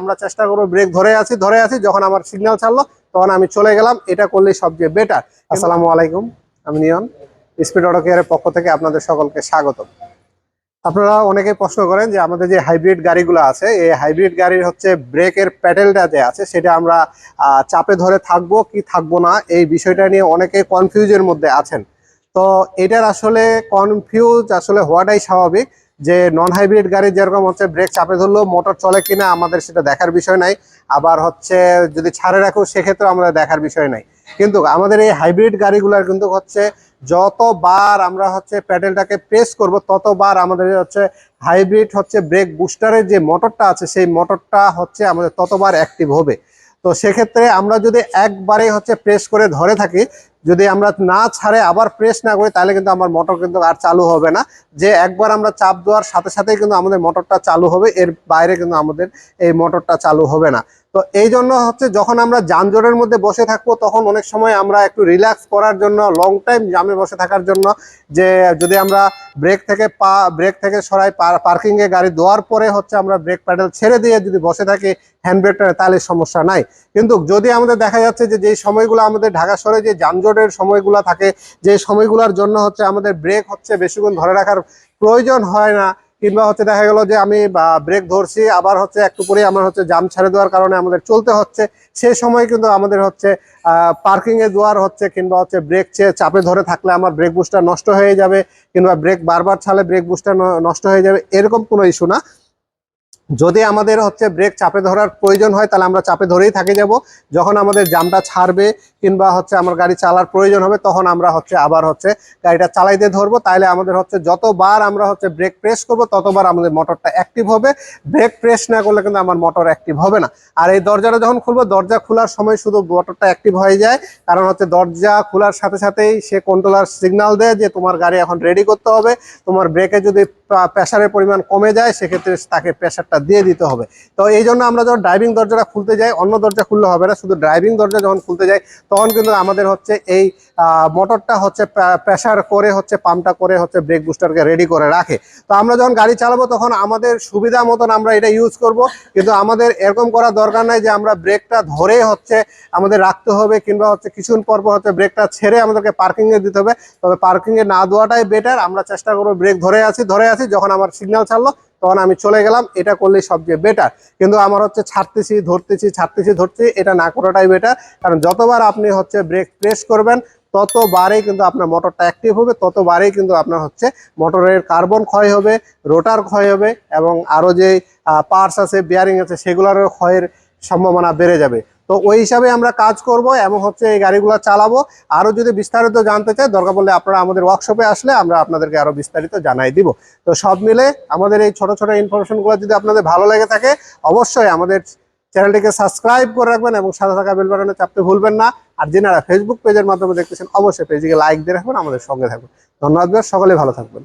আমরা চেষ্টা করব ব্রেক ধরে আছি ধরে আছি, যখন আমার সিগন্যাল ছাড়লো, তখন আমি চলে গেলাম। এটা করলেই সবচেয়ে বেটার আসসালামু আলাইকুম, আমি নিয়ন স্পিড অটো কেয়ারের পক্ষ থেকে আপনাদের সকলকে স্বাগত আপনারা অনেকে প্রশ্ন করেন যে আমাদের যে হাইব্রিড গাড়িগুলো আছে, এই হাইব্রিড গাড়ির হচ্ছে ব্রেকের প্যাডেলটা যে আছে, সেটা আমরা চাপে ধরে থাকব কি থাকব না, এই বিষয়টা নিয়ে অনেকে কনফিউজের মধ্যে আছেন। তো এটার আসলে কনফিউজ আসলে হওয়াটাই স্বাভাবিক। যে নন হাইব্রিড গাড়ি যেরকম হচ্ছে ব্রেক চাপে ধরলেও মোটর চলে কিনা আমাদের সেটা দেখার বিষয় নাই। আবার হচ্ছে যদি ছাড়ে রাখো সেক্ষেত্রে আমাদের দেখার বিষয় নাই। কিন্তু আমাদের এই হাইব্রিড গাড়িগুলোর কিন্তু হচ্ছে যতবার আমরা হচ্ছে প্যাডেলটাকে প্রেস করব, ততবার আমাদের হচ্ছে হাইব্রিড হচ্ছে ব্রেক বুস্টারের যে মোটরটা আছে, সেই মোটরটা হচ্ছে আমাদের ততবার অ্যাক্টিভ হবে। তো সেক্ষেত্রে আমরা যদি একবারে হচ্ছে প্রেস করে ধরে থাকি যদি আমরা না ছাড়ে আবার প্রেস না করি, তাহলে কিন্তু আমার মোটর কিন্তু আর চালু হবে না। যে একবার আমরা চাপ দেওয়ার সাথে সাথেই কিন্তু আমাদের মোটরটা চালু হবে, এর বাইরে কিন্তু আমাদের এই মোটরটা চালু হবে না। তো এই জন্য হচ্ছে যখন আমরা যানজটের মধ্যে বসে থাকব, তখন অনেক সময় আমরা একটু রিল্যাক্স করার জন্য লং টাইম জামে বসে থাকার জন্য, যে যদি আমরা ব্রেক থেকে পা ব্রেক থেকে সরাই পার্কিং এ গাড়ি দেওয়ার পরে হচ্ছে আমরা ব্রেক প্যাডেল ছেড়ে দিয়ে যদি বসে থাকি হ্যান্ড ব্রেকটা তাহলে সমস্যা নাই। কিন্তু যদি আমাদের দেখা যাচ্ছে যে, যেই সময়গুলো আমাদের ঢাকা শহরে যে যানজটের সময়গুলো থাকে, যে সময়গুলোর জন্য হচ্ছে আমাদের ব্রেক হচ্ছে, বেশিক্ষণ ধরে রাখার প্রয়োজন হয় না। কিংবা হচ্ছে দেখা গেল যে আমি ব্রেক ধরছি, আবার হচ্ছে একটু পরে আমার হচ্ছে জাম ছেড়ে দেওয়ার কারণে আমাদের চলতে হচ্ছে। সে সময় কিন্তু আমাদের হচ্ছে পার্কিং এ দেওয়ার হচ্ছে, কিংবা হচ্ছে ব্রেক চেয়ে চাপে ধরে থাকলে আমার ব্রেক বুস্টার নষ্ট হয়ে যাবে, কিংবা ব্রেক বারবার ছাড়লে ব্রেক বুস্টার নষ্ট হয়ে যাবে, এরকম কোনো ইস্যু না। যদি আমাদের হচ্ছে ব্রেক চাপে ধরার প্রয়োজন হয়, তাহলে আমরা চাপে ধরেই থাকে যাব। যখন আমাদের জামটা ছাড়বে কিংবা হচ্ছে আমার গাড়ি চালার প্রয়োজন হবে, তখন আমরা হচ্ছে আবার হচ্ছে গাড়িটা চালাইতে ধরবো। তাহলে আমাদের হচ্ছে যতবার আমরা হচ্ছে ব্রেক প্রেস করব, ততবার আমাদের মোটরটা অ্যাক্টিভ হবে। ব্রেক প্রেস না করলে কিন্তু আমার মোটর অ্যাক্টিভ হবে না। আর এই দরজাটা যখন খুলবো, দরজা খোলার সময় শুধু মোটরটা অ্যাক্টিভ হয়ে যায়। কারণ হচ্ছে দরজা খোলার সাথে সাথেই সে কন্ট্রোলার সিগন্যাল দেয় যে তোমার গাড়ি এখন রেডি করতে হবে। তোমার ব্রেকে যদি প্রেশারের পরিমাণ কমে যায়, সেক্ষেত্রে তাকে প্রেশারটা দিয়ে দিতে হবে। তো এই জন্য আমরা যখন ড্রাইভিং দরজাটা খুলতে যাই, অন্য দরজা খুললে হবে না, শুধু ড্রাইভিং দরজা যখন খুলতে যাই, তখন কিন্তু আমাদের হচ্ছে এই মোটরটা হচ্ছে প্রেশার করে হচ্ছে পাম্পটা করে হচ্ছে ব্রেক বুস্টারকে রেডি করে রাখে। তো আমরা যখন গাড়ি চালাবো তখন আমাদের সুবিধা মতন আমরা এটা ইউজ করব। কিন্তু আমাদের এরকম করা দরকার নাই যে আমরা ব্রেকটা ধরে হচ্ছে আমাদের রাখতে হবে, কিংবা হচ্ছে কিছুক্ষণ পর পর হচ্ছে ব্রেকটা ছেড়ে আমাদেরকে পার্কিংয়ে দিতে হবে। তবে পার্কিংয়ে না দেওয়াটাই বেটার আমরা চেষ্টা করব ব্রেক ধরে আছি ধরে আছি, যখন আমার সিগন্যাল ছাড়লো তখন আমি চলে গেলাম, এটা করলেই সবচেয়ে বেটার কিন্তু আমার হচ্ছে ছাড়তেছি, ধরতেছি ছাড়তেছি, ধরতেছি, এটা না করাটাই বেটার কারণ যতবার আপনি হচ্ছে ব্রেক প্রেস করবেন, ততবারেই কিন্তু আপনার মোটরটা অ্যাক্টিভ হবে, ততবারেই কিন্তু আপনার হচ্ছে মোটরের কার্বন ক্ষয় হবে রোটার ক্ষয় হবে এবং আরও যে পার্টস আছে বিয়ারিং আছে, সেগুলোরও ক্ষয়ের সম্ভাবনা বেড়ে যাবে। তো ওই হিসাবে আমরা কাজ করব এবং হচ্ছে এই গাড়িগুলো চালাবো। আরও যদি বিস্তারিত জানতে চাই, দরকার পড়লে আপনারা আমাদের ওয়ার্কশপে আসলে আমরা আপনাদেরকে আরও বিস্তারিত জানাই দিব। তো সব মিলে আমাদের এই ছোট ছোট ইনফরমেশনগুলো যদি আপনাদের ভালো লেগে থাকে, অবশ্যই আমাদের চ্যানেলটিকে সাবস্ক্রাইব করে রাখবেন এবং সাদা থাকা বেল বাটনে চাপতে ভুলবেন না। আর যেনারা ফেসবুক পেজের মাধ্যমে দেখতেছেন, অবশ্যই পেজটিকে লাইক দিয়ে রাখবেন, আমাদের সঙ্গে থাকবেন ধন্যবাদ, সকলে ভালো থাকবেন।